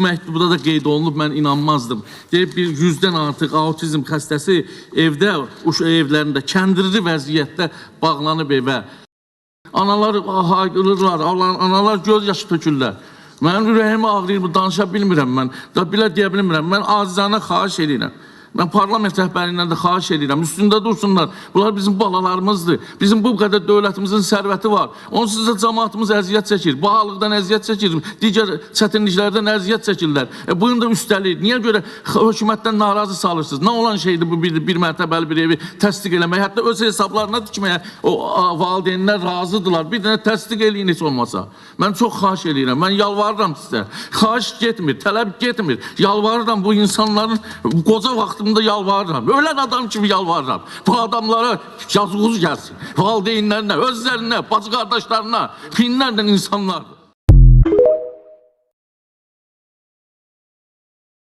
məktubda da qeyd olunub, mən inanmazdım. Deyib bir 100-dən artıq autizm xəstəsi evdə, uş evlərində kəndirli vəziyyətdə bağlanıb evə. Analar hayqırırlar, ana- analar göz yaşı tökürlər. Mənim ürəyim ağrıyır, bu danışa bilmirəm mən. Da belə deyə bilmirəm. Mən acizanə xahiş edirəm. Mən parlament rəhbərindən də xahiş edirəm. Üstündə dursunlar. Bunlar bizim balalarımızdır. Bizim bu qədər dövlətimizin sərvəti var. Onsuz da cəmaatımız əziyyət çəkir. Bahalıqdan əziyyət çəkir. Digər çətinliklərdən əziyyət çəkirlər. E, bunu da üstəlik. Niyə görə hökumətdən narazı salırsınız? Nə olan şeydir bu bir, bir mərtəbəli bir evi təsdiq eləmək? Hətta öz hesablarına tikməyə o a, valideynlər razıdırlar. Bir dənə təsdiq eləyin heç olmasa. Mən çox xahiş edirəm. Mən yalvarıram sizə. Xahiş getmir, tələb getmir. Yalvarıram bu insanların qoca vaxtımda yalvarıram. Ölən adam kimi yalvarıram. Bu adamlara yazığınız gəlsin. Valideynlərinə, özlərinə, bacı qardaşlarına, minlərlə insanlar.